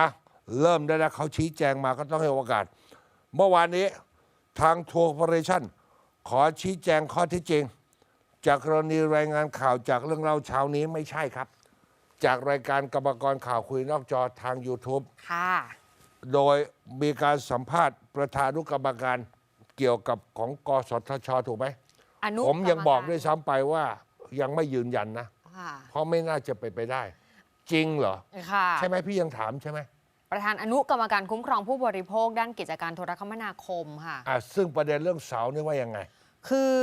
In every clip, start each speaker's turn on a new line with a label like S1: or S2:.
S1: อะเริ่มได้แล้วเขาชี้แจงมาก็ต้องให้โอกาส เมื่อวานนี้ทางทัวร์คอร์ปอเรชั่นขอชี้แจงข้อเที่จริง จากกรณีรายงานข่าวจากเรื่องเล่าเช้านี้ไม่ใช่ครับ จากรายการกรรมกรข่าวคุยนอกจอทาง YouTube
S2: ค่ะ
S1: โดยมีการสัมภาษณ์ประธานุกรรมการเกี่ยวกับของกสทช ถูกไหม
S2: อนุ
S1: ผมยังบอกด้วย
S2: รรม
S1: ซ้ำไปว่ายังไม่ยืนยันนะ
S2: การค่ะ
S1: เพราะไม่น่าจะไปนไปได้ จริงเหรอ
S2: ค่ะ
S1: ใช่ไหมพี่ยังถามใช่ไหม
S2: ประธานอนุกรรมการคุ้มครองผู้บริโภคด้านกิจการโทรคมนาคมค่ะ
S1: อะซึ่งประเด็นเรื่องเสานี่ว่ายังไง
S2: คือ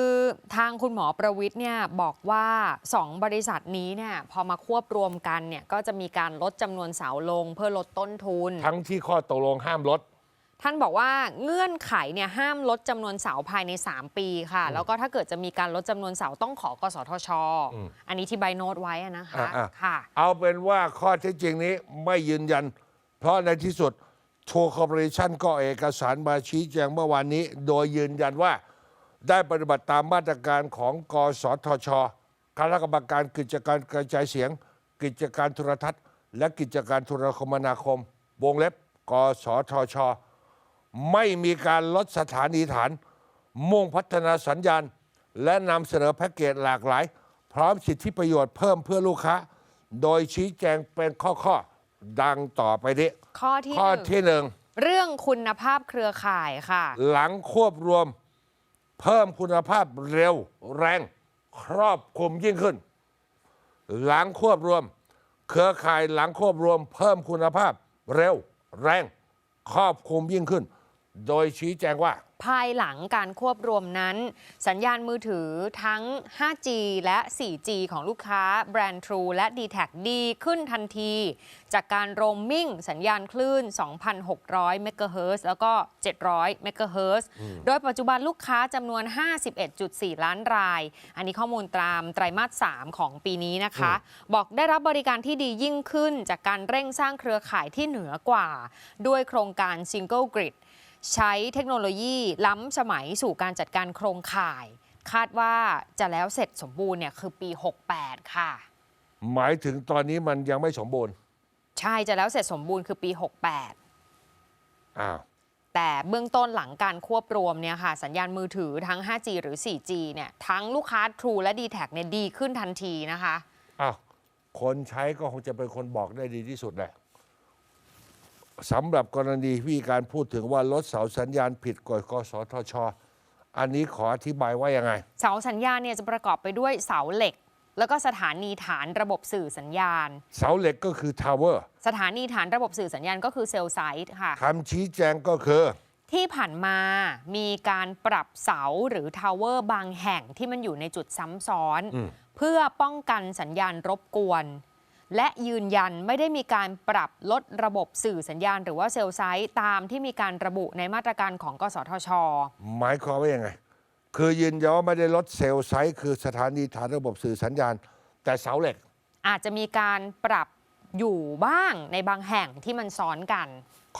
S2: ทางคุณหมอประวิทย์เนี่ยบอกว่า 2 บริษัทนี้เนี่ยพอมาควบรวมกันเนี่ยก็จะมีการลดจำนวนเสาลงเพื่อลดต้นทุน
S1: ทั้งที่ข้อตกลงห้ามลด
S2: ท่านบอกว่าเงื่อนไขเนี่ยห้ามลดจำนวนเสาภายใน 3 ปีค่ะ แล้วก็ถ้าเกิดจะมีการลดจำนวนเสาต้องขอกสทช
S1: อืม
S2: อันนี้ที่ใบโน้ตไว้อะนะคะ
S1: อ่า
S2: ค่ะ
S1: เอาเป็นว่าข้อเท็จจริงนี้ไม่ยืนยัน เพราะในที่สุดทัวร์คอร์ปอเรชั่นก็เอกสารมาชี้แจงเมื่อวานนี้ โดยยืนยันว่า ได้ปฏิบัติตามมาตรการของกสทชคณะกรรมการกิจการกระจายเสียง กิจการโทรทัศน์ และกิจการโทรคมนาคม วงเล็บ กสทช ไม่มีการลดสถานีฐาน มุ่งพัฒนาสัญญาณ และนำเสนอแพ็กเกจหลากหลาย พร้อมสิทธิประโยชน์เพิ่มเพื่อลูกค้า โดยชี้แจงเป็นข้อๆดังต่อไปนี้
S2: ข้อที่
S1: ข้อ
S2: หนึ่ง
S1: ที่หนึ่ง
S2: เรื่องคุณภาพเครือข่ายค่ะ
S1: หลังควบรวมเพิ่มคุณภาพเร็วแรง ครอบคลุมยิ่งขึ้น หลังควบรวม เครือข่ายหลังควบรวม เพิ่มคุณภาพเร็วแรง ครอบคลุมยิ่งขึ้น โดยชี้แจงว่า
S2: ภายหลังการควบรวมนั้น สัญญาณมือถือทั้ง 5G และ 4G ของลูกค้าแบรนด์ True และ d t แทดีขึ้นทันที จากการโรมมิ่งสัญญาณคลื่น 2,600 เมกะเฮิรตซ์แล้วก็ 700 เมกะเฮิรตซ์โดยปัจจุบันลูกค้าจำนวน 51.4 ล้านราย อันนี้ข้อมูลตามไตรมาส 3 ของปีนี้นะคะ บอกได้รับบริการที่ดียิ่งขึ้น จากการเร่งสร้างเครือข่ายที่เหนือกว่า ด้วยโครงการ Single Grid ใช้เทคโนโลยีล้ำสมัยสู่การจัดการโครงข่าย คาดว่าจะแล้วเสร็จสมบูรณ์เนี่ยคือปี 68 ค่ะ
S1: หมายถึงตอนนี้มันยังไม่สมบูรณ์
S2: ใช่จะแล้วเสร็จสมบูรณ์คือปี 68
S1: อ้าว
S2: แต่เบื้องต้นหลังการควบรวมเนี่ยค่ะสัญญาณมือถือทั้ง 5G หรือ 4G เนี่ยทั้งลูกค้า True และ d t แทเนี่ยดีขึ้นทันทีนะคะ
S1: อ้าวคนใช้ก็คงจะเป็นคนบอกได้ดีที่สุดแหละ สำหรับกรณีที่มีการพูดถึงว่าลดเสาสัญญาณผิดกฎกสทช อันนี้ขออธิบายว่ายังไง
S2: เสาสัญญาณเนี่ยจะประกอบไปด้วยเสาเหล็ก แล้วก็สถานีฐานระบบสื่อสัญญาณ
S1: เสาเหล็กก็คือทาวเวอร์
S2: สถานีฐานระบบสื่อสัญญาณก็คือเซลล์ไซต์ค่ะ
S1: คำชี้แจงก็คือ
S2: ที่ผ่านมามีการปรับเสาหรือทาวเวอร์บางแห่งที่มันอยู่ในจุดซ้ำซ้อน
S1: อืม
S2: เพื่อป้องกันสัญญาณรบกวน และยืนยันไม่ได้มีการปรับลดระบบสื่อสัญญาณ หรือว่าเซลล์ไซต์ตามที่มีการระบุในมาตรการของกสทช
S1: หมายความว่ายังไง คือยืนยันว่าไม่ได้ลดเซลล์ไซต์คือสถานีฐานระบบสื่อสัญญาณ แต่เสาเหล็ก
S2: อาจจะมีการปรับอยู่บ้างในบางแห่งที่มันซ้อนกัน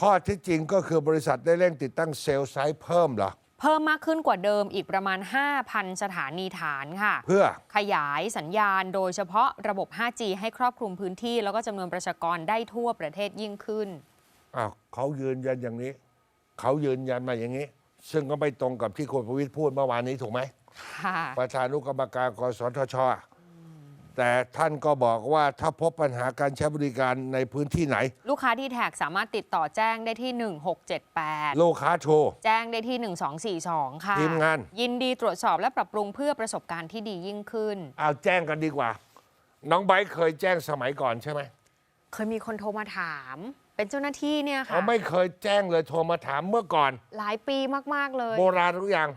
S1: ข้อที่จริงก็คือบริษัทได้เร่งติดตั้งเซลล์ไซต์เพิ่มเหรอ
S2: เพิ่มมากขึ้นกว่าเดิมอีกประมาณ 5,000 สถานีฐานค่ะ
S1: เพื่อ
S2: ขยายสัญญาณโดยเฉพาะระบบ 5G ให้ครอบคลุมพื้นที่ แล้วก็จำนวนประชากรได้ทั่วประเทศยิ่งขึ้น
S1: อ้าวเขายืนยันอย่างนี้ เขายืนยันมาอย่างนี้ ซึ่งก็ไม่ตรงกับที่คุณประวิตรพูดเมื่อวานนี้ถูกไหม
S2: ค่ะ
S1: ประธานุกรรมการกสทชอะ แต่ท่านก็บอกว่าถ้าพบปัญหาการใช้บริการในพื้นที่ไหน
S2: ลูกค้าที่แท็กสามารถติดต่อแจ้งได้ที่ 1678
S1: ลูกค้าโทร
S2: แจ้งได้ที่ 1242 ค่ะ
S1: ทีมงาน
S2: ยินดีตรวจสอบและปรับปรุงเพื่อประสบการณ์ที่ดียิ่งขึ้น
S1: เอาแจ้งกันดีกว่า น้องไบร์ทเคยแจ้งสมัยก่อนใช่ไหม
S2: เคยมีคนโทรมาถาม เป็นเจ้าหน้าที่เนี่ยค่ะ
S1: เขาไม่เคยแจ้งเลยโทรมาถามเมื่อก่อน
S2: หลายปีมาก ๆ เลย
S1: โบราณหรือยัง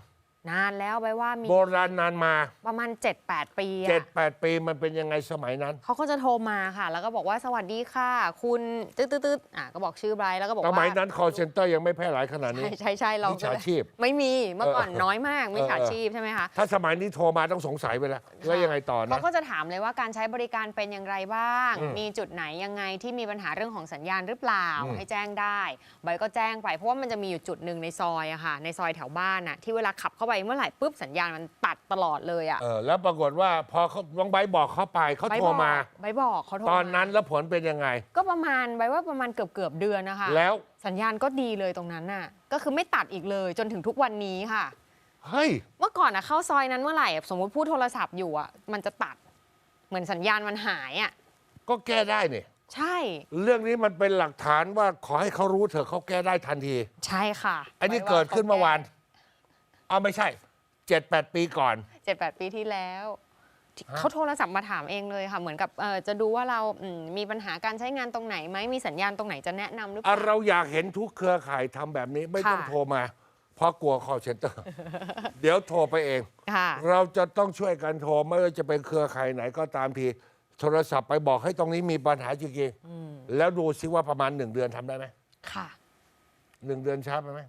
S2: นานแล้วไปว่ามี
S1: โบราณนานมา
S2: ประมาณ 7-8 ปีอะ
S1: เจ็ดแปดปีมันเป็นยังไงสมัยนั้น
S2: เขาก็จะโทรมาค่ะ แล้วก็บอกว่าสวัสดีค่ะ คุณตืดตืดตืดอะก็บอกชื่อไบรท์แล้วก็บอก
S1: ส
S2: ว่า
S1: มัยนั้น call center ยังไม่แพร่หลายขนาดนี้
S2: ใช่ใช่ใช่เรา
S1: มิจฉาชีพ
S2: ไม่มีเมื่อก่อน
S1: เออ
S2: น้อยมากมิจฉา
S1: เออ
S2: ชีพใช่ไหมคะ
S1: ถ้าสมัยนี้โทรมาต้องสงสัยไปแล้ว แล้วยังไงต่อ
S2: เขา
S1: นะ
S2: ก็จะถามเลยว่าการใช้บริการเป็นอย่างไรบ้าง
S1: อืม
S2: มีจุดไหนยังไงที่มีปัญหาเรื่องของสัญญาณหรือเปล่า
S1: อืม
S2: ให้แจ้งได้ใบก็แจ้งไปเพราะว่ามันจะมีอยู่จุดหนึ่งในซอยอะค่ะในซอยแถวบ้านอะที่เวลาขับเข้าไปไปเมื่อไหร่ปุ๊บสัญญาณมันตัดตลอดเลยอะ
S1: เออแล้วปรากฏว่าพอเขาน้องไบร์ทบอกเขาไปเขา
S2: ใบ
S1: โทรมา
S2: ใบบอกเขาโทร
S1: ตอนนั้น
S2: มา
S1: แล้วผลเป็นยังไง
S2: ก็ประมาณใบว่าประมาณเกือบเกือบๆเดือนนะคะ
S1: แล้ว
S2: สัญญาณก็ดีเลยตรงนั้นน่ะ ก็คือไม่ตัดอีกเลยจนถึงทุกวันนี้ค่ะ
S1: เฮ้ย
S2: เมื่อก่อนอะเข้าซอยนั้นเมื่อไหร่อะสมมติพูดโทรศัพท์อยู่อะมันจะตัด เหมือนสัญญาณมันหายอะ
S1: ก็แก้ได้นี่
S2: ใช่
S1: เรื่องนี้มันเป็นหลักฐานว่าขอให้เขารู้เถอะเขาแก้ได้ทันที
S2: ใช่ค่ะ
S1: อันนี้เกิดขึ้นเมื่อวาน เอาไม่ใช่เจ็ดแปดปีก่อน
S2: เจ็ดแปดปีที่แล้ว
S1: ฮะ
S2: เขาโทรศัพท์มาถามเองเลยค่ะ เหมือนกับเอ่อจะดูว่าเราอืมมีปัญหาการใช้งานตรงไหนไหมมีสัญญาณตรงไหนจะแนะนำหรือเป
S1: อะ
S2: ล่า
S1: เราอยากเห็นทุกเครือข่ายทำแบบนี้ไม่ต้อง
S2: ค่ะ
S1: โทรมา เพราะกลัว call center เดี๋ยวโทรไปเอง
S2: ค่ะ
S1: เราจะต้องช่วยกันโทรไม่ว่าจะเป็นเครือข่ายไหนก็ตามที โทรศัพท์ไปบอกให้ตรงนี้มีปัญหาจริงๆแล้วดูซิว่าประมาณหนึ่งเดือนทำได้ไหม
S2: ค่ะ
S1: หนึ่งเดือนช้าไปไหม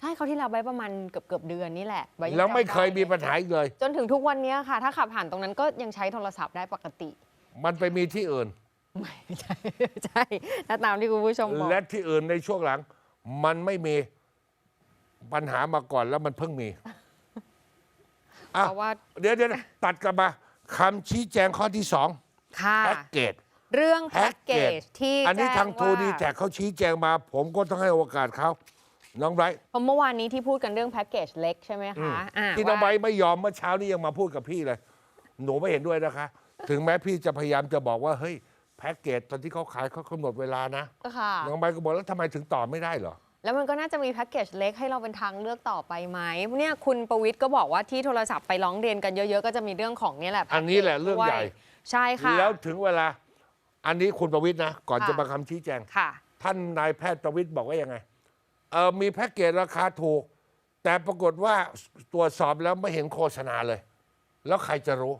S2: ใช่เขาที่เราไว้ประมาณเกือบเกือบๆเดือนนี่แหละใบยัง
S1: แล้วไม่
S2: จำด้
S1: เคยมีปัญหาอีกเลย
S2: จนถึงทุกวันนี้ค่ะ ถ้าขับผ่านตรงนั้นก็ยังใช้โทรศัพท์ได้ปกติ
S1: มันไปมีที่อื่น
S2: ไม่ใช่ใช่ถ้าตามที่คุณผู้ชมบอก
S1: และที่อื่นในช่วงหลัง มันไม่มีปัญหามาก่อนแล้วมันเพิ่งมีอะ
S2: เพราะว่า
S1: เดี๋ยวเดี๋ยวตัดกลับมาคำชี้แจงข้อที่สอง
S2: ค่ะ
S1: แพ็กเกจ
S2: เรื่อง
S1: แพ็
S2: แพ็
S1: ก
S2: ก
S1: เก
S2: เก
S1: จ
S2: จที่
S1: อันนี้
S2: แจ้
S1: ทางทู
S2: ว่า
S1: ดีแท็กเขาชี้แจงมา ผมก็ต้องให้โอกาสเขา น้องไบรท์
S2: เพราะเมื่อวานนี้ที่พูดกันเรื่องแพ็กเกจเล็กใช่ไหมคะอ่า
S1: ที่น้องไบร
S2: ว่า
S1: ท์ไม่ยอมเมื่อเช้านี้ยังมาพูดกับพี่เลย หนูไม่เห็นด้วยนะคะ ถึงแม้พี่จะพยายามจะบอกว่าเฮ้ยแพ็กเกจตอนที่เขาขายเขากำหนดเวลานะ
S2: ค่ะ
S1: น้องไบรท์ก็บอกแล้วทำไมถึงต่อไม่ได้เหรอ
S2: แล้วมันก็น่าจะมีแพ็กเกจเล็กให้เราเป็นทางเลือกต่อไปไหมเนี่ยคุณประวิทย์ก็บอกว่าที่โทรศัพท์ไปร้องเรียนกันเยอะๆ ก็จะมีเรื่องของเนี่ยแหละ
S1: อันนี้แหละเรื่องใหญ่
S2: ใช่ค่ะ
S1: แล้วถึงเวลา อันนี้คุณประวิทย์นะ ก่อน
S2: ค่ะ
S1: จะมาคำชี้แจง
S2: ค่ะ
S1: ท่านนายแพทย์ประวิทย์บอกว่ายังไง เออมีแพ็กเกจราคาถูก แต่ปรากฏว่าตรวจสอบแล้วไม่เห็นโฆษณาเลย แล้วใครจะรู้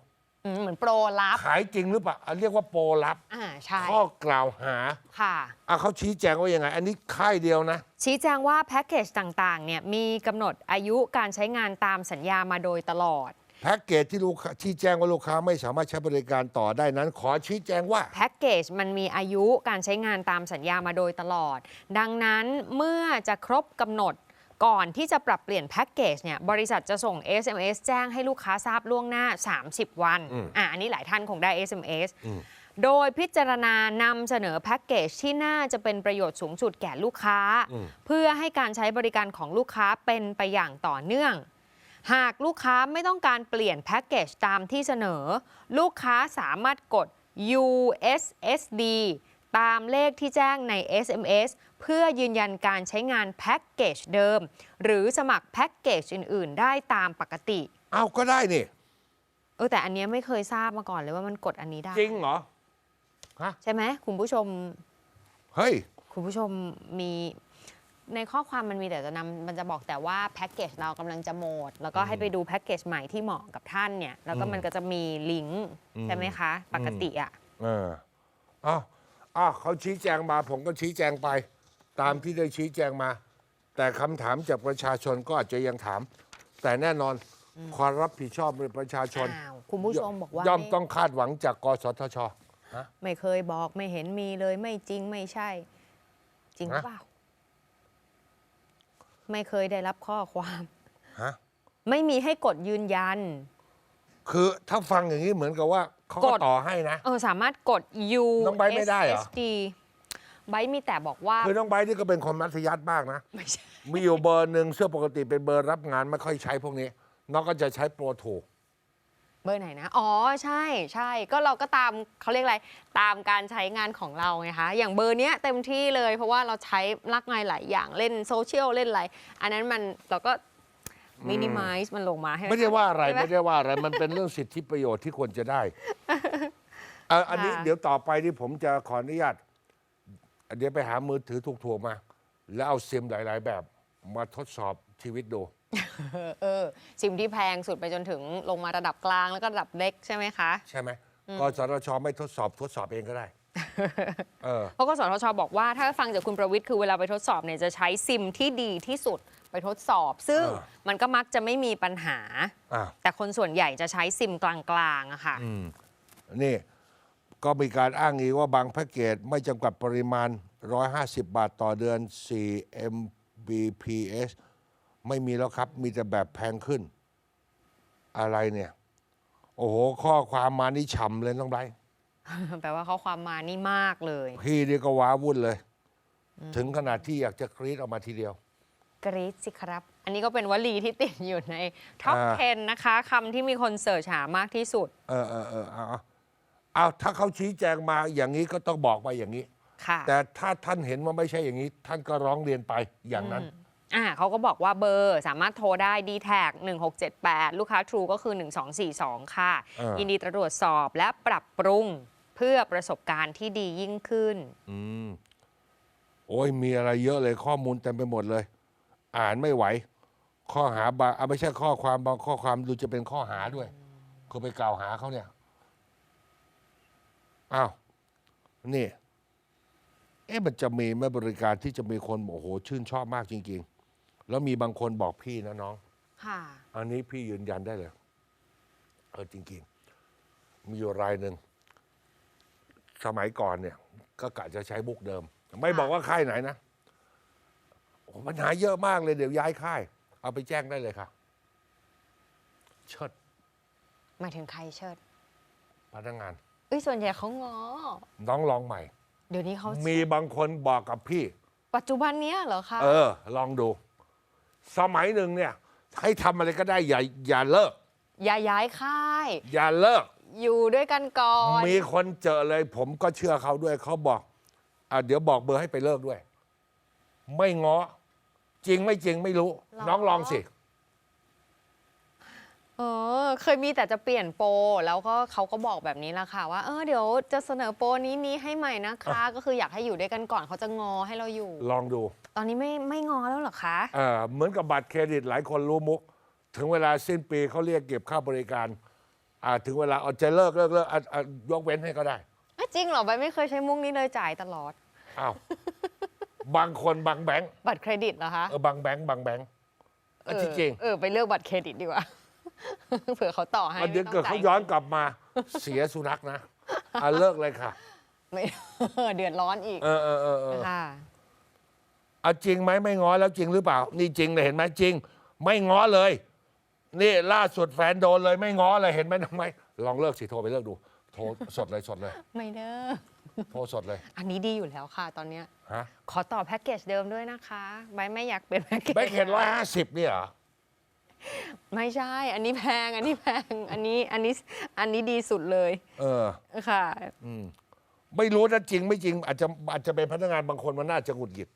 S2: อืมเหมือนโปรลับ
S1: ขายจริงหรือเปล่าอันเรียกว่าโปรลับ
S2: อ่าใช่
S1: ข้อกล่าวหา
S2: ค่ะ
S1: อะเขาชี้แจงว่ายังไง อันนี้ค่ายเดียวนะ
S2: ชี้แจงว่าแพ็กเกจต่างๆเนี่ยมีกำหนดอายุการใช้งานตามสัญญามาโดยตลอด
S1: แพ็กเกจที่ลูกค้าชี้แจงว่าลูกค้าไม่สามารถใช้บริการต่อได้นั้น ขอชี้แจงว่า
S2: แพ็กเกจมันมีอายุการใช้งานตามสัญญามาโดยตลอด ดังนั้นเมื่อจะครบกำหนดก่อนที่จะปรับเปลี่ยนแพ็กเกจเนี่ยบริษัทจะส่ง SMS แจ้งให้ลูกค้าทราบล่วงหน้า 30 วัน
S1: อืม
S2: อะอันนี้หลายท่านคงได้ SMS
S1: อืม
S2: โดยพิจารณานำเสนอแพ็กเกจที่น่าจะเป็นประโยชน์สูงสุดแก่ลูกค้า
S1: อืม
S2: เพื่อให้การใช้บริการของลูกค้าเป็นไปอย่างต่อเนื่อง หากลูกค้าไม่ต้องการเปลี่ยนแพ็กเกจตามที่เสนอ ลูกค้าสามารถกด USSD ตามเลขที่แจ้งใน SMS เพื่อยืนยันการใช้งานแพ็กเกจเดิม หรือสมัครแพ็กเกจอื่น ๆ ได้ตามปกติ
S1: เอาก็ได้นี่
S2: เออแต่อันเนี้ยไม่เคยทราบมาก่อนเลยว่ามันกดอันนี้ได้
S1: จริงเหรอ
S2: ใช่ไหมคุณผู้ชม
S1: เฮ้ย
S2: คุณผู้ชมมี ในข้อความมันมีแต่จะนำมันจะบอกแต่ว่าแพ็กเกจเรากำลังจะหมด แล้วก็ให้ไปดูแพ็กเกจใหม่ที่เหมาะกับท่านเนี่ย แล้วก็
S1: อืม
S2: มันก็จะมีลิงก์
S1: อืม
S2: ใช่ไหมคะ ปกติอะ
S1: เอออ้าวอ้าวเขาชี้แจงมา ผมก็ชี้แจงไป ตามที่ได้ชี้แจงมา แต่คำถามจากประชาชนก็อาจจะยังถาม แต่แน่นอนความรับผิดชอบในประชาชน
S2: อ้าวคุณผู้ชมบอกว่า
S1: ย่อม
S2: ไม่
S1: ต้องคาดหวังจากกสทช
S2: ไม่เคยบอกไม่เห็นมีเลยไม่จริงไม่ใช่ จริงหรือ
S1: ฮะ
S2: เปล่า ไม่เคยได้รับข้อความ
S1: ฮะ
S2: ไม่มีให้กดยืนยัน
S1: คือถ้าฟังอย่างนี้เหมือนกับว่าเขาก็
S2: กด
S1: ต่อให้นะ
S2: เออสามารถกด U
S1: น้องไบร์ทไม่ได้เหรอ
S2: SD ไบร์ทมีแต่บอกว่า
S1: คือน้องไบร์ทนี่ก็เป็นคนมัธยัสถ์มากนะ
S2: ไม่ใช่
S1: มีอยู่เบอร์หนึ่งเสื้อปกติเป็นเบอร์รับงานไม่ค่อยใช้พวกนี้ น้องก็จะใช้โปรถูก
S2: เบอร์ไหนนะ อ๋อ ใช่ใช่ ก็เราก็ตามเขาเรียกอะไร ตามการใช้งานของเราไงคะ อย่างเบอร์เนี้ยเต็มที่เลย เพราะว่าเราใช้ลักไงหลายอย่างเล่นโซเชียลเล่นอะไร อันนั้นมันเราก็มินิมัลมันลงมาให้
S1: ไม่ได้ว่าอะไร
S2: ใช่ห
S1: ไม่ได้ว่าอะไร มันเป็นเรื่องสิทธิประโยชน์ที่ควรจะได้เอ่ออันนี้
S2: ค่ะ
S1: เดี๋ยวต่อไปที่ผมจะขออนุญาตเดี๋ยวไปหามือถือถูกๆมา แล้วเอาซิมหลาย ๆ แบบมาทดสอบชีวิตดู
S2: เออเออซิมที่แพงสุดไปจนถึงลงมาระดับกลางแล้วก็ระดับเล็กใช่ไหมคะ
S1: ใช่ไหมกสทชไม่ทดสอบทดสอบเองก็ได้เออ
S2: เพราะกสทชบอกว่าถ้าฟังจากคุณประวิทย์คือเวลาไปทดสอบเนี่ยจะใช้ซิมที่ดีที่สุดไปทดสอบ ซึ่ง
S1: อ่า
S2: มันก็มักจะไม่มีปัญหา
S1: อะ
S2: แต่คนส่วนใหญ่จะใช้ซิมกลางๆอะค่ะ
S1: อืมนี่ก็มีการอ้างอีกว่าบางแพ็กเกจไม่จำกัดปริมาณ 150 บาทต่อเดือน 4 Mbps ไม่มีแล้วครับ มีแต่แบบแพงขึ้น อะไรเนี่ย โอ้โห ข้อความมานี่ฉ่ำเลยน้องไบรท์
S2: แปลว่าข้อความมานี่มากเลย
S1: พี่นี่ก็ว้าวุ่นเลย ถึงขนาดที่อยากจะกรีดออกมาทีเดียว
S2: กรี๊ดสิครับ อันนี้ก็เป็นวลีที่ติดอยู่ในท็อป
S1: อ่า
S2: 10นะคะคำที่มีคนเสิร์ชหามากที่สุด
S1: เออเออเออเอาเอาเอาถ้าเขาชี้แจงมาอย่างนี้ก็ต้องบอกไปอย่างนี้
S2: ค่ะ
S1: แต่ถ้าท่านเห็นว่าไม่ใช่อย่างนี้ ท่านก็ร้องเรียนไปอย่างนั้น
S2: อ่าเขาก็บอกว่าเบอร์สามารถโทรได้ d t แท็1678 ลูกค้า True ก็คือ 1242 ค่ะ
S1: เออ
S2: ยินดีตรวจสอบและปรับปรุงเพื่อประสบการณ์ที่ดียิ่งขึ้น
S1: อืมโอ้ยมีอะไรเยอะเลยข้อมูลเต็มไปหมดเลย อ่านไม่ไหว ข้อหาบางอะไม่ใช่ข้อความบางข้อความดูจะเป็นข้อหาด้วย คือไปกล่าวหาเขาเนี่ยอ้าวนี่ เอ๊ะมันจะมีไหม่บริการที่จะมีคนโอ้โห ชื่นชอบมากจริง ๆ แล้วมีบางคนบอกพี่นะน้อง
S2: ค่ะ
S1: อันนี้พี่ยืนยันได้เลยเออจริงๆ มีอยู่รายหนึ่ง สมัยก่อนเนี่ย ก็กะจะใช้บุกเดิม ไม่บอกว่าค่ายไหนนะโอ้ปัญหาเยอะมากเลยเดี๋ยวย้ายค่าย เอาไปแจ้งได้เลยค่ะ เชิด
S2: หมายถึงใครเชิด
S1: พนักงาน
S2: เอ้ยส่วนใหญ่เขางอ
S1: น้องลองใหม่
S2: เดี๋ยวนี้เขา
S1: มีบางคนบอกกับพี่
S2: ปัจจุบันเนี้ยเหรอคะ
S1: เออ ลองดู สมัยหนึ่งเนี่ยให้ทำอะไรก็ได้อย่าอย่าเลิก
S2: อย่าย้ายค่าย
S1: อย่าเลิก
S2: อยู่ด้วยกันก่อน
S1: มีคนเจอเลย ผมก็เชื่อเขาด้วยเขาบอกอะเดี๋ยวบอกเบอร์ให้ไปเลิกด้วย ไม่ง้อจริงไม่จริงไม่รู้น้องลองสิ
S2: เออ เคยมีแต่จะเปลี่ยนโปรแล้วก็เขาก็บอกแบบนี้แหละค่ะ ว่าเออเดี๋ยวจะเสนอโปรนี้นี้ให้ใหม่นะคะ ก็คืออยากให้อยู่ด้วยกันก่อนเขาจะงอให้เราอยู่
S1: ลองดู
S2: ตอนนี้ไม่ไม่งอแล้วเหรอคะ
S1: เออเหมือนกับบัตรเครดิตหลายคนรู้มุก ถึงเวลาสิ้นปีเขาเรียกเก็บค่าบริการอ่าถึงเวลาเอาจะเลิกเลิกเลิกอะอะยกเว้นให้ก็ได้
S2: อะจริงเหรอใบไม่เคยใช้มุกนี้เลยจ่ายตลอด
S1: อ้าว บางคนบางแบงค์
S2: บัตรเครดิตเหรอคะ
S1: เออบางแบงค์บางแบงค์อะจริง
S2: เออไปเลือกบัตรเครดิตดีกว่า เผื่อเขาต่อให้
S1: ๆอะเดี๋ยว
S2: ไม่
S1: เกิ
S2: ต้
S1: ด
S2: ง
S1: เขา
S2: จ่
S1: ย้อนกลับมา เสียสุนัขนะอะเลิกเลยค่ะ
S2: ไม่ เดือดร้อนอีก
S1: เออเออเออเออ
S2: ค่ะ
S1: เอาจริงไหมไม่ง้อแล้วจริงหรือเปล่า นี่จริงเลยเห็นไหมจริง ไม่ง้อเลย นี่ล่าสุดแฟนโดนเลยไม่ง้อเลยเห็นไหมทำไมลองเลิกสิโทรไปเลิกดู โทรสดเลยสดเลย
S2: ไม่เด้อ
S1: โทรสดเลย
S2: อันนี้ดีอยู่แล้วค่ะ ตอนเนี้ย
S1: ฮะ
S2: ขอต่อแพ็กเกจเดิมด้วยนะคะใบไม่อยากเป็นแพ็กเกจ
S1: ไม่เห็นร้อยห้าสิบเนี่ยเหรอ
S2: ไม่ใช่ อันนี้แพง อันนี้แพง อันนี้อันนี้อันนี้ดีสุดเลย
S1: เออ
S2: ค่ะ
S1: ไม่รู้นะจริงไม่จริง อาจจะอาจจะเป็นพนักงานบางคนมันน่าจะหงุดหงิด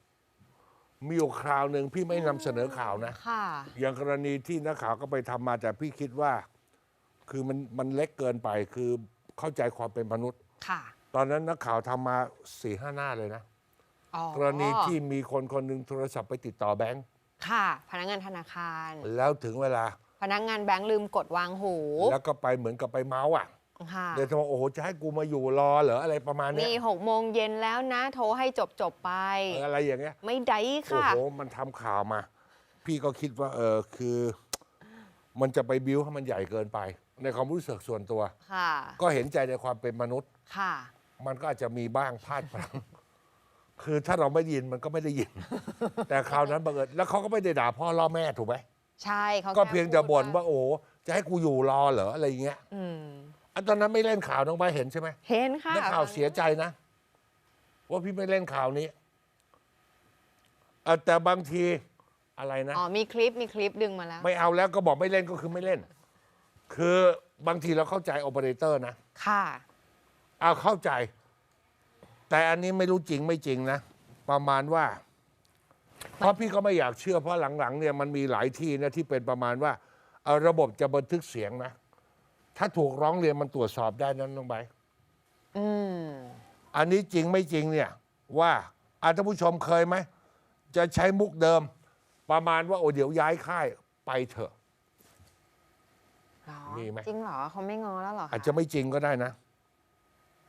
S1: มีอยู่คราวหนึ่งพี่ไม่นำเสนอข่าวนะ
S2: ค่ะ
S1: อย่างกรณีที่นักข่าวก็ไปทำมาแต่พี่คิดว่า คือมันมันเล็กเกินไปคือเข้าใจความเป็นมนุษย์
S2: ค่ะ
S1: ตอนนั้นนักข่าวทำมาสี่ห้าหน้าเลยนะ
S2: อ๋อ
S1: กรณีที่มีคนคนหนึ่งโทรศัพท์ไปติดต่อแบงค์
S2: ค่ะ พนักงานธนาคาร
S1: แล้วถึงเวลา
S2: พนักงานแบงค์ลืมกดวางหู
S1: แล้วก็ไปเหมือนกับไปเมาส์อะ
S2: ค่ะ
S1: เดี๋ยวจะบอกโอ้โหจะให้กูมาอยู่รอเหรออะไรประมาณเนี้ย
S2: นี่หกโมงเย็นแล้วนะ โทรให้จบจบๆไป
S1: เอออะไรอย่างเงี้ย
S2: ไม่ได้
S1: โอ้
S2: ค่ะ
S1: โห มันทำข่าวมา พี่ก็คิดว่า เออคือ มันจะไปบิ้วให้มันใหญ่เกินไป ในความรู้สึกส่วนตัว
S2: ค่ะ
S1: ก็เห็นใจในความเป็นมนุษย์
S2: ค่ะ
S1: มันก็อาจจะมีบ้างพลาดพลั้ง คือถ้าเราไม่ได้ยินมันก็ไม่ได้ยิน แต่คราวนั้นบังเอิญแล้วเขาก็ไม่ได้ด่าพ่อล่อแม่ถูกไหม
S2: ใช่เขา
S1: ก็
S2: แค่
S1: เพียงแต่บ่น
S2: พูด
S1: ว่า โอ้โหจะให้กูอยู่รอเหรออะไรอย่างเงี้ย
S2: อืม
S1: อันตอนนั้นไม่เล่นข่าวน้องใบร์ทเห็นใช่ไหม
S2: เห็นค่ะ
S1: นักข่าวเสียใจนะ ว่าพี่ไม่เล่นข่าวนี้เอ่อแต่บางทีอะไรนะ
S2: อ๋อ มีคลิป มีคลิปดึงมาแล้ว
S1: ไม่เอาแล้วก็บอกไม่เล่นก็คือไม่เล่น คือบางทีเราเข้าใจโอเปอเรเตอร์นะ
S2: ค่ะ
S1: เอาเข้าใจ แต่อันนี้ไม่รู้จริงไม่จริงนะ ประมาณว่า เพราะพี่ก็ไม่อยากเชื่อเพราะหลังๆเนี่ยมันมีหลายที่นะที่เป็นประมาณว่าเอ่อระบบจะบันทึกเสียงนะ ถ้าถูกร้องเรียนมันตรวจสอบได้นั้นน้องใบร์ท
S2: อืม
S1: อันนี้จริงไม่จริงเนี่ย ว่าอาท่านผู้ชมเคยไหม จะใช้มุกเดิม ประมาณว่าโอ้เดี๋ยวย้ายค่ายไปเถอะ
S2: หรอ
S1: มีไหม
S2: จริงเหรอเขาไม่งอแล้วเหรอค
S1: อาจจะไม่จริงก็ได้นะ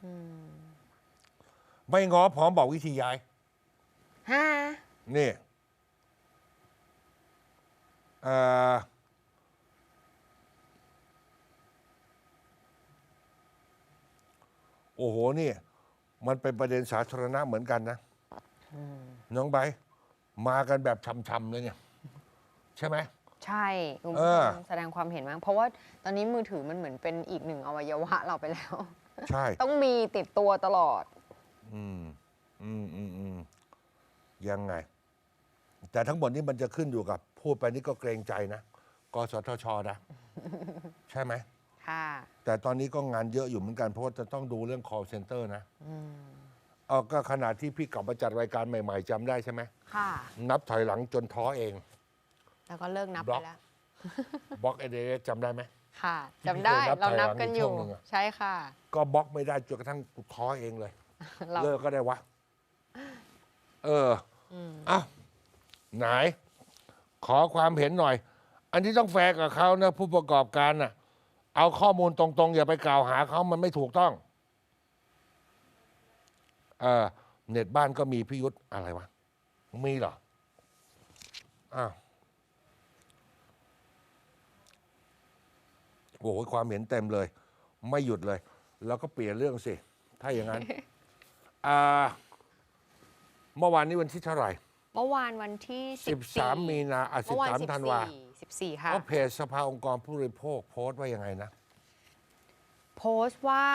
S2: อืม
S1: ไม่ง้อพร้อมบอกวิธีย้าย
S2: ฮ่า
S1: นี่เอ่อ โอ้โหนี่ มันเป็นประเด็นสาธารณะเหมือนกันนะน้องไบร์ทมากันแบบช่ำๆเลยเนี่ย ใช่ไหม
S2: ใช่คุณ
S1: เอ
S2: ผู้ช
S1: อ
S2: มแสดงความเห็นมั้งเพราะว่าตอนนี้มือถือมันเหมือนเป็นอีกหนึ่งอวัยวะเราไปแล้ว
S1: ใช่
S2: ต้องมีติดตัวตลอด
S1: อืม อืมอืมอืมยังไง แต่ทั้งหมดนี้มันจะขึ้นอยู่กับ พูดไปนี่ก็เกรงใจนะ กสทชนะ ใช่ไหม
S2: ค่ะ
S1: แต่ตอนนี้ก็งานเยอะอยู่เหมือนกันเพราะว่าจะต้องดูเรื่อง call center นะ
S2: อืม
S1: เออก็ขนาดที่พี่กลับมาจัดรายการใหม่ๆจำได้ใช่ไหม
S2: ค่ะ
S1: นับถอยหลังจนท้อเอง
S2: แล้วก็เลิกนับ
S1: บล็
S2: ไป
S1: อก
S2: แล้ว
S1: บล็อกเอเดจำได้ไหม
S2: ค่ะ
S1: ที่
S2: จำได้
S1: เคยนับ
S2: เรานับ
S1: ถอยหลัง
S2: กัน
S1: อ
S2: อยู่ยู่
S1: ช่วงหนึ่งอะ
S2: ใช่ค่ะ
S1: ก็บล็อกไม่ได้จนกระทั่งกูท้อเองเลย
S2: เรา
S1: เลิกก็ได้วะ เออ
S2: อืม
S1: อ้าวไหน ขอความเห็นหน่อย อันนี้ต้องแฟร์กับเขานะผู้ประกอบการน่ะ เอาข้อมูลตรงๆ อย่าไปกล่าวหาเขามันไม่ถูกต้องเออเน็ตบ้านก็มีพิยุทธอะไรวะ มีเหรออ้าวโอ้โหความเห็นเต็มเลย ไม่หยุดเลย แล้วก็เปลี่ยนเรื่องสิ ถ้าอย่างนั้นอ่าเมื่อวานนี้วันที่เท่าไหร่
S2: เมื่อวานวันที่14
S1: 13มีนาอะ
S2: เมื่อวาน
S1: 13ธันวา
S2: 14 14ค่ะ
S1: ก็เพจสภาองค์กรผู้บริโภคโพสต์ว่ายังไงนะ
S2: โพสต์ว่า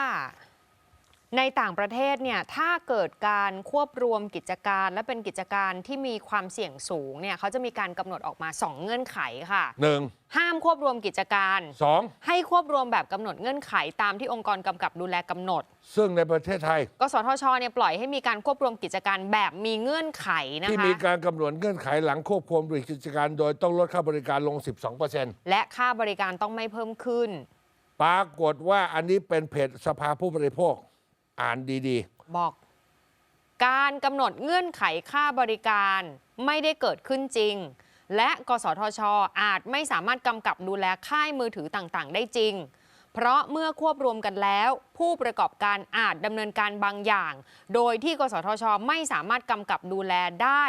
S2: ในต่างประเทศเนี่ยถ้าเกิดการควบรวมกิจการ และเป็นกิจการที่มีความเสี่ยงสูงเนี่ยเขาจะมีการกำหนดออกมา 2 เงื่อนไขค่ะ
S1: 1
S2: ห้ามควบรวมกิจการ
S1: 2
S2: ให้ควบรวมแบบกำหนดเงื่อนไขตามที่องค์กรกำกับดูแลกำหนด
S1: ซึ่งในประเทศไทย
S2: กสทชเนี่ยปล่อยให้มีการควบรวมกิจการแบบมีเงื่อนไขนะ
S1: ที่
S2: คะ
S1: มีการกำหนดเงื่อนไขหลังควบคุมกิจการ โดยต้องลดค่าบริการลง 12%
S2: และค่าบริการต้องไม่เพิ่มขึ้น
S1: ปรากฏว่าอันนี้เป็นเพจสภาผู้บริโภค อ่านดี
S2: บอก การกำหนดเงื่อนไขค่าบริการไม่ได้เกิดขึ้นจริง และกสทช อาจไม่สามารถกำกับดูแลค่ายมือถือต่างๆ ได้จริง เพราะเมื่อควบรวมกันแล้ว ผู้ประกอบการอาจดำเนินการบางอย่าง โดยที่กสทช ไม่สามารถกำกับดูแลได้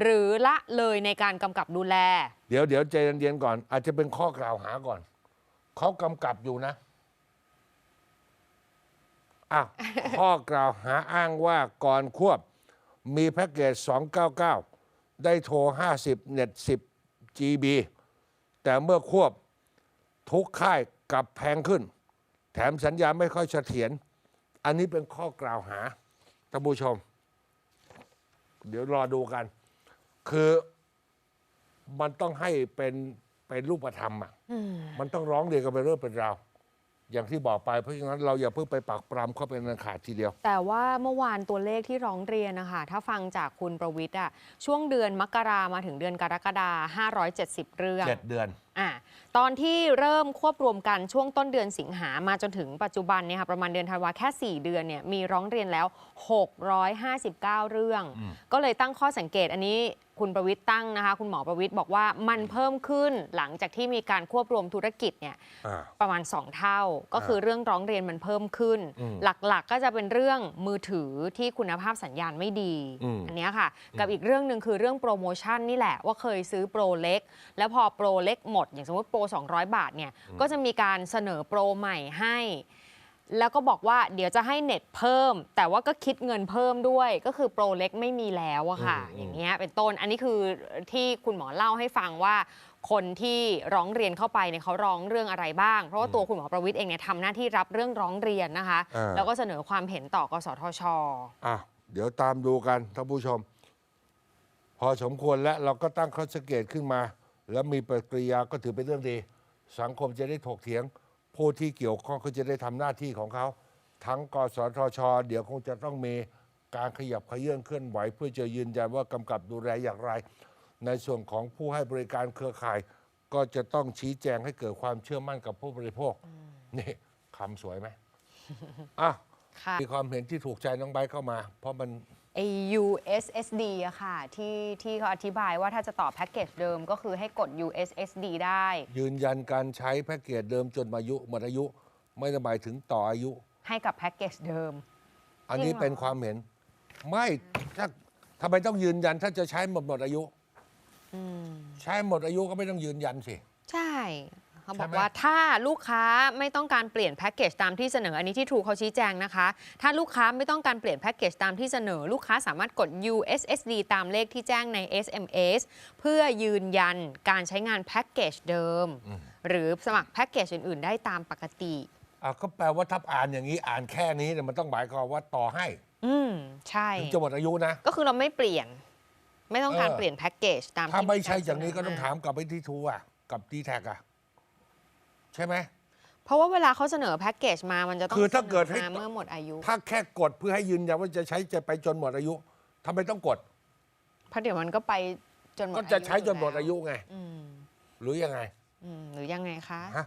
S2: หรือละเลยในการกำกับดูแล
S1: ๆเดี๋ยวเดี๋ยวใจเย็นๆก่อน อาจจะเป็นข้อกล่าวหาก่อน เขากำกับอยู่นะ อะข้อกล่าวหาอ้างว่าก่อนควบ มีแพ็กเกจ 299 ได้โทร 50 เน็ต 10 GB แต่เมื่อควบทุกค่ายกลับแพงขึ้น แถมสัญญาไม่ค่อยเสถียรอันนี้เป็นข้อกล่าวหาท่านผู้ชม เดี๋ยวรอดูกัน คือมันต้องให้เป็นเป็นรูปธรรมอะ มันต้องร้องเรียนกันเป็นเรื่องเป็นราว อย่างที่บอกไปเพราะฉะนั้นเราอย่าเพิ่งไปปักปรำเข้าเป็นอันขาดทีเดียว
S2: แต่ว่าเมื่อวานตัวเลขที่ร้องเรียนนะคะถ้าฟังจากคุณประวิทย์อะช่วงเดือนมกรามาถึงเดือนกรกฎา570 เรื่อง
S1: เจ็ดเดือน
S2: อะตอนที่เริ่มควบรวมกันช่วงต้นเดือนสิงหามาจนถึงปัจจุบันเนี่ยค่ะประมาณเดือนธันวาแค่ 4 เดือนเนี่ยมีร้องเรียนแล้ว 659 เรื่อง ก็เลยตั้งข้อสังเกตอันนี้คุณประวิทย์ตั้งนะคะคุณหมอประวิทย์บอกว่ามันเพิ่มขึ้นหลังจากที่มีการควบรวมธุรกิจเนี่ย
S1: อ่า
S2: ประมาณ 2 เท่า ก็คือเรื่องร้องเรียนมันเพิ่มขึ้น
S1: อืม
S2: หลักๆ ก็จะเป็นเรื่องมือถือที่คุณภาพสัญญาณไม่ดี
S1: อืม
S2: อันเนี้ยค่ะ กับอีกเรื่องหนึ่งคือเรื่องโปรโมชั่นนี่แหละว่าเคยซื้อโปรเล็ก แล้วพอโปรเล็กหมดอย่างสมมติโปร 200 บาทเนี่ยก็จะมีการเสนอโปรใหม่ให้ แล้วก็บอกว่าเดี๋ยวจะให้เน็ตเพิ่ม แต่ว่าก็คิดเงินเพิ่มด้วย ก็คือโปรเล็กไม่มีแล้วอะค่ะ
S1: อืม
S2: อย่างเงี้ยเป็นต้นอันนี้คือที่คุณหมอเล่าให้ฟังว่าคนที่ร้องเรียนเข้าไปเนี่ยเขาร้องเรื่องอะไรบ้าง เพราะว่าตัวคุณหมอประวิทย์เองเนี่ยทำหน้าที่รับเรื่องร้องเรียนนะคะ
S1: อ่า
S2: แล้วก็เสนอความเห็นต่อกสทช
S1: อะเดี๋ยวตามดูกันท่านผู้ชม พอสมควรและเราก็ตั้งข้อสังเกตขึ้นมา แล้วมีปฏิกิริยาก็ถือเป็นเรื่องดี สังคมจะได้ถกเถียง ผู้ที่เกี่ยวข้องก็จะได้ทำหน้าที่ของเขา ทั้งกสทช เดี๋ยวคงจะต้องมีการขยับขยื่นเคลื่อนไหว เพื่อจะยืนยันว่ากำกับดูแลอย่างไร ในส่วนของผู้ให้บริการเครือข่าย ก็จะต้องชี้แจงให้เกิดความเชื่อมั่นกับผู้บริโภคนี่คำสวยไหมอะ
S2: ค่ะ
S1: มีความเห็นที่ถูกใจน้องใบร์ทเข้ามา เพราะมัน
S2: ไอ USSD อะค่ะ ที่ที่เขาอธิบายว่าถ้าจะต่อแพ็กเกจเดิมก็คือให้กด USSD ได้
S1: ยืนยันการใช้แพ็กเกจเดิมจนอายุหมดอายุ ไม่ได้หมายถึงต่ออายุ
S2: ให้กับแพ็กเกจเดิม
S1: อันนี้
S2: จริงเหรอ
S1: เป็นความเห็น ไม่ถ้าทำไมต้องยืนยันถ้าจะใช้หมดหมดอายุ
S2: อืม
S1: ใช้หมดอายุก็ไม่ต้องยืนยันสิ
S2: ใช่ เขาบอก
S1: ใช่ไหม
S2: ว่าถ้าลูกค้าไม่ต้องการเปลี่ยนแพ็กเกจตามที่เสนออันนี้ที่ทรูเขาชี้แจงนะคะ ถ้าลูกค้าไม่ต้องการเปลี่ยนแพ็กเกจตามที่เสนอ ลูกค้าสามารถกด USSD ตามเลขที่แจ้งใน SMS เพื่อยืนยันการใช้งานแพ็กเกจเดิม หรือสมัครแพ็กเกจอื่น ๆ ได้ตามปกติ
S1: อะก็แปลว่าถ้าอ่านอย่างนี้อ่านแค่นี้เนี่ยมันต้องหมายความว่าต่อให้
S2: อืมใช่
S1: ถึงจะหมดอายุนะ
S2: ก็คือเราไม่เปลี่ยน ไม่ต้องการ
S1: เออ
S2: เปลี่ยนแพ็กเกจตาม
S1: ถ้า
S2: ที่
S1: ไม่ใช่
S2: แจ้
S1: อย่างนี้ก็ต้อง
S2: เส
S1: ถามกลับไปที่ทูอะกับดีแท็กอะ ใช่ไหม
S2: เพราะว่าเวลาเขาเสนอแพ็กเกจมามันจะต้อง
S1: คือถ้า
S2: สน
S1: เกิดให้
S2: มาเมื่อหมดอายุ
S1: ถ้าแค่กดเพื่อให้ยืนยันว่าจะใช้จะไปจนหมดอายุทำไมต้องกด
S2: เพราะเดี๋ยวมันก็ไปจนหมด
S1: ก็
S2: อายุ
S1: จะใช้จนหมดอายุไง
S2: อืม
S1: หรือยังไง
S2: อืมหรือยังไงคะ
S1: ฮะ